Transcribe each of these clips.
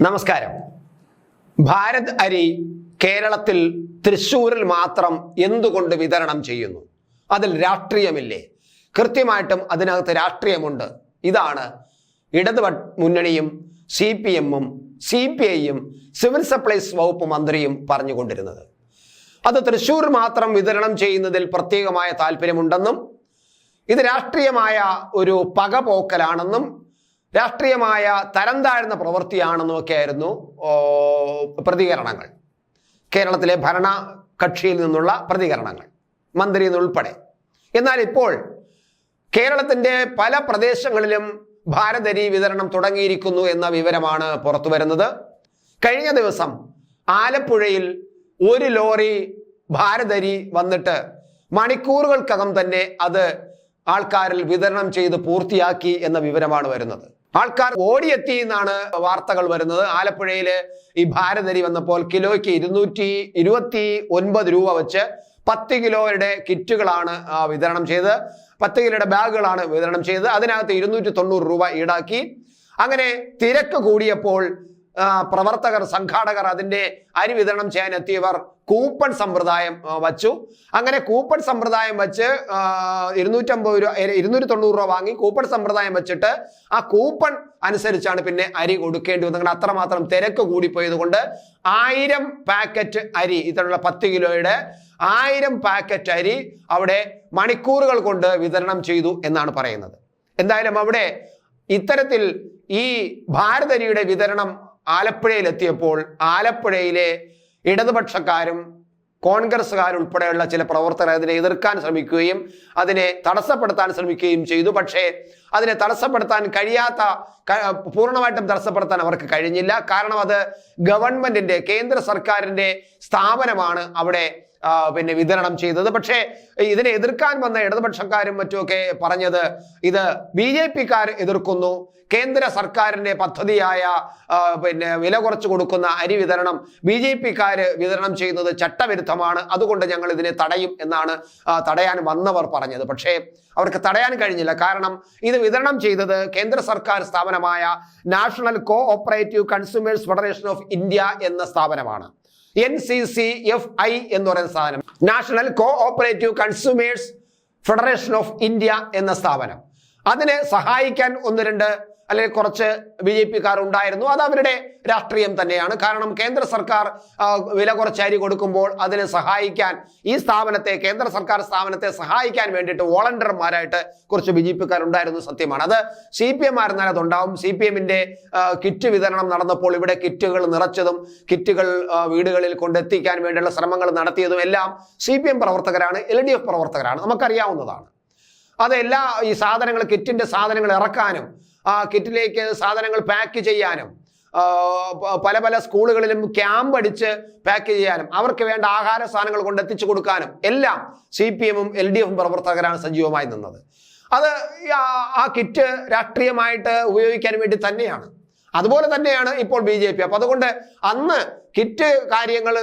നമസ്കാരം. ഭാരത് അരി കേരളത്തിൽ തൃശ്ശൂരിൽ മാത്രം എന്തുകൊണ്ട് വിതരണം ചെയ്യുന്നു? അതിൽ രാഷ്ട്രീയമില്ലേ? കൃത്യമായിട്ടും അതിനകത്ത് രാഷ്ട്രീയമുണ്ട്. ഇതാണ് ഇടത് മുന്നണിയും സി പി എമ്മും സി പി ഐയും സിവിൽ സപ്ലൈസ് വകുപ്പ് മന്ത്രിയും പറഞ്ഞുകൊണ്ടിരുന്നത്. അത് തൃശ്ശൂർ മാത്രം വിതരണം ചെയ്യുന്നതിൽ പ്രത്യേകമായ താല്പര്യമുണ്ടെന്നും ഇത് രാഷ്ട്രീയമായ ഒരു പകപോക്കലാണെന്നും രാഷ്ട്രീയമായ തരം താഴ്ന്ന പ്രവൃത്തിയാണെന്നും ഒക്കെയായിരുന്നു പ്രതികരണങ്ങൾ. കേരളത്തിലെ ഭരണ കക്ഷിയിൽ നിന്നുള്ള പ്രതികരണങ്ങൾ മന്ത്രിയിൽ നിന്നുൾപ്പെടെ എന്നാൽ ഇപ്പോൾ കേരളത്തിന്റെ പല പ്രദേശങ്ങളിലും ഭാരതരി വിതരണം തുടങ്ങിയിരിക്കുന്നു എന്ന വിവരമാണ് പുറത്തു വരുന്നത്. കഴിഞ്ഞ ദിവസം ആലപ്പുഴയിൽ ഒരു ലോറി ഭാരതരി വന്നിട്ട് മണിക്കൂറുകൾക്കകം തന്നെ അത് ആൾക്കാരിൽ വിതരണം ചെയ്ത് പൂർത്തിയാക്കി എന്ന വിവരമാണ് വരുന്നത്. ആൾക്കാർ ഓടിയെത്തി എന്നാണ് വാർത്തകൾ വരുന്നത്. ആലപ്പുഴയിൽ ഈ ഭാരതരി വന്നപ്പോൾ കിലോയ്ക്ക് ഇരുന്നൂറ്റി ഇരുപത്തി ഒൻപത് രൂപ വെച്ച് പത്ത് കിലോയുടെ കിറ്റുകളാണ് വിതരണം ചെയ്തത്. പത്ത് കിലോയുടെ ബാഗുകളാണ് വിതരണം ചെയ്തത്. അതിനകത്ത് ഇരുന്നൂറ്റി തൊണ്ണൂറ് രൂപ ഈടാക്കി. അങ്ങനെ തിരക്ക് കൂടിയപ്പോൾ പ്രവർത്തകർ സംഘാടകർ അതിന്റെ അരി വിതരണം ചെയ്യാൻ എത്തിയവർ കൂപ്പൺ സമ്പ്രദായം വച്ചു. അങ്ങനെ കൂപ്പൺ സമ്പ്രദായം വെച്ച് ഇരുന്നൂറ്റമ്പത് രൂപ ഇരുന്നൂറ്റി തൊണ്ണൂറ് രൂപ വാങ്ങി കൂപ്പൺ സമ്പ്രദായം വെച്ചിട്ട് ആ കൂപ്പൺ അനുസരിച്ചാണ് പിന്നെ അരി കൊടുക്കേണ്ടി വന്നത്. അങ്ങനെ അത്രമാത്രം തിരക്ക് കൂടിപ്പോയത് കൊണ്ട് ആയിരം പാക്കറ്റ് അരി ഇത്തരമുള്ള പത്ത് കിലോയുടെ ആയിരം പാക്കറ്റ് അരി അവിടെ മണിക്കൂറുകൾ കൊണ്ട് വിതരണം ചെയ്തു എന്നാണ് പറയുന്നത്. എന്തായാലും അവിടെ ഇത്തരത്തിൽ ഈ ഭാരതരിയുടെ വിതരണം ആലപ്പുഴയിൽ എത്തിയപ്പോൾ ആലപ്പുഴയിലെ ഇടതുപക്ഷക്കാരും കോൺഗ്രസ്സുകാരുൾപ്പെടെയുള്ള ചില പ്രവർത്തകർ അതിനെ എതിർക്കാൻ ശ്രമിക്കുകയും അതിനെ തടസ്സപ്പെടുത്താൻ ശ്രമിക്കുകയും ചെയ്തു. പക്ഷേ അതിനെ തടസ്സപ്പെടുത്താൻ കഴിയാത്ത പൂർണമായിട്ടും തടസ്സപ്പെടുത്താൻ അവർക്ക് കഴിഞ്ഞില്ല. കാരണം അത് ഗവൺമെന്റിന്റെ കേന്ദ്ര സർക്കാരിന്റെ സ്ഥാപനമാണ് അവിടെ പിന്നെ വിതരണം ചെയ്തത്. പക്ഷേ ഇതിനെ എതിർക്കാൻ വന്ന ഇടതുപക്ഷക്കാരും മറ്റുമൊക്കെ പറഞ്ഞത് ഇത് ബി ജെ പിക്കാർ എതിർക്കുന്നു. കേന്ദ്ര സർക്കാരിന്റെ പദ്ധതിയായ പിന്നെ വില കുറച്ച് കൊടുക്കുന്ന അരി വിതരണം ബി ജെ പിക്കാർ വിതരണം ചെയ്യുന്നത് ചട്ടവിരുദ്ധമാണ്. അതുകൊണ്ട് ഞങ്ങൾ ഇതിനെ തടയും എന്നാണ് തടയാൻ വന്നവർ പറഞ്ഞത്. പക്ഷേ അവർക്ക് തടയാൻ കഴിഞ്ഞില്ല. കാരണം ഇത് വിതരണം ചെയ്തത് കേന്ദ്ര സർക്കാർ സ്ഥാപനമായ national co operative consumers federation of India എന്ന സ്ഥാപനമാണ്. N C C F I എന്ന് പറയുന്ന സ്ഥാപനം national co operative consumers federation of India എന്ന സ്ഥാപനം. അതിനെ സഹായിക്കാൻ ഒന്ന് രണ്ട് അല്ലെങ്കിൽ കുറച്ച് ബി ജെ പിക്കാർ ഉണ്ടായിരുന്നു അത് അവരുടെ രാഷ്ട്രീയം തന്നെയാണ്. കാരണം കേന്ദ്ര സർക്കാർ വില കുറച്ച് അരി കൊടുക്കുമ്പോൾ അതിനെ സഹായിക്കാൻ ഈ സ്ഥാപനത്തെ കേന്ദ്ര സർക്കാർ സ്ഥാപനത്തെ സഹായിക്കാൻ വേണ്ടിയിട്ട് വോളണ്ടിയർമാരായിട്ട് കുറച്ച് ബി ജെ പിക്കാർ ഉണ്ടായിരുന്നു സത്യമാണ്. അത് സി പി എം ആയിരുന്നാൽ അതുണ്ടാവും. സി പി എമ്മിന്റെ കിറ്റ് വിതരണം നടന്നപ്പോൾ ഇവിടെ കിറ്റുകൾ നിറച്ചതും കിറ്റുകൾ വീടുകളിൽ കൊണ്ടെത്തിക്കാൻ വേണ്ടിയുള്ള ശ്രമങ്ങൾ നടത്തിയതും എല്ലാം സി പി എം പ്രവർത്തകരാണ് എൽ ഡി എഫ് പ്രവർത്തകരാണ്. നമുക്കറിയാവുന്നതാണ്. അത് എല്ലാ ഈ സാധനങ്ങൾ കിറ്റിന്റെ സാധനങ്ങൾ ഇറക്കാനും ആ കിറ്റിലേക്ക് സാധനങ്ങൾ പാക്ക് ചെയ്യാനും പല പല സ്കൂളുകളിലും ക്യാമ്പ് അടിച്ച് പാക്ക് ചെയ്യാനും അവർക്ക് വേണ്ട ആഹാര സാധനങ്ങൾ കൊണ്ട് എത്തിച്ചു കൊടുക്കാനും എല്ലാം സി പി എമ്മും എൽ ഡി എഫും പ്രവർത്തകരാണ് സജീവമായി നിന്നത്. അത് ആ- കിറ്റ് രാഷ്ട്രീയമായിട്ട് ഉപയോഗിക്കാൻ വേണ്ടി തന്നെയാണ്. അതുപോലെ തന്നെയാണ് ഇപ്പോൾ ബി ജെ പി അപ്പൊ അതുകൊണ്ട് അന്ന് കിറ്റ് കാര്യങ്ങൾ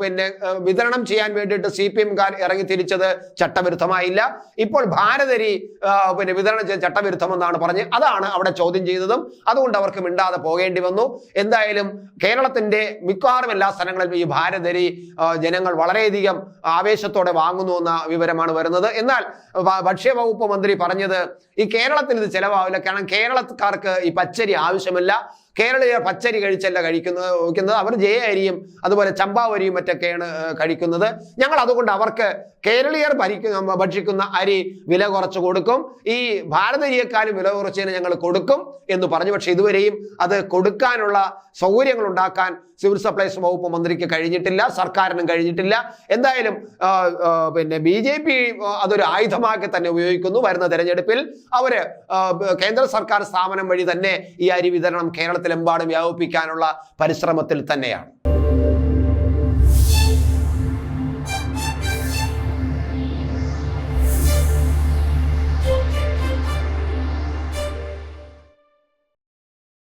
പിന്നെ വിതരണം ചെയ്യാൻ വേണ്ടിയിട്ട് സി പി എംകാർ ഇറങ്ങി തിരിച്ചത് ചട്ടവിരുദ്ധമായില്ല. ഇപ്പോൾ ഭാരതരി പിന്നെ വിതരണം ചെയ്ത ചട്ടവിരുദ്ധമെന്നാണ് പറഞ്ഞ് അതാണ് അവിടെ ചോദ്യം ചെയ്തതും. അതുകൊണ്ട് അവർക്ക് മിണ്ടാതെ പോകേണ്ടി വന്നു. എന്തായാലും കേരളത്തിന്റെ മിക്കവാറും എല്ലാ സ്ഥലങ്ങളിലും ഈ ഭാരതരി ജനങ്ങൾ വളരെയധികം ആവേശത്തോടെ വാങ്ങുന്നു എന്ന വിവരമാണ് വരുന്നത്. എന്നാൽ ഭക്ഷ്യവകുപ്പ് മന്ത്രി പറഞ്ഞത് ഈ കേരളത്തിന് ഇത് ചിലവാവില്ല. കാരണം കേരളക്കാർക്ക് ഈ പച്ചരി ആവശ്യമില്ല. കേരളീയർ പച്ചരി കഴിച്ചല്ല കഴിക്കുന്നത് കഴിക്കുന്നത് അവർ ജയ അരിയും അതുപോലെ ചമ്പാവരിയും മറ്റൊക്കെയാണ് കഴിക്കുന്നത്. ഞങ്ങൾ അതുകൊണ്ട് അവർക്ക് കേരളീയർ ഭരിക്കുന്ന ഭക്ഷിക്കുന്ന അരി വില കുറച്ച് കൊടുക്കും. ഈ ഭാരതരിയെക്കാളും വില കുറച്ചതിന് ഞങ്ങൾ കൊടുക്കും എന്ന് പറഞ്ഞു. പക്ഷെ ഇതുവരെയും അത് കൊടുക്കാനുള്ള സൗകര്യങ്ങൾ ഉണ്ടാക്കാൻ സിവിൽ സപ്ലൈസ് വകുപ്പ് മന്ത്രിക്ക് കഴിഞ്ഞിട്ടില്ല സർക്കാരിനും കഴിഞ്ഞിട്ടില്ല. എന്തായാലും പിന്നെ ബി ജെ പി അതൊരു ആയുധമാക്കി തന്നെ ഉപയോഗിക്കുന്നു വരുന്ന തെരഞ്ഞെടുപ്പിൽ. അവർ കേന്ദ്ര സർക്കാർ സ്ഥാപനം വഴി തന്നെ ഈ അരി വിതരണം കേരളത്തിലെമ്പാടും വ്യാപിപ്പിക്കാനുള്ള പരിശ്രമത്തിൽ തന്നെയാണ്.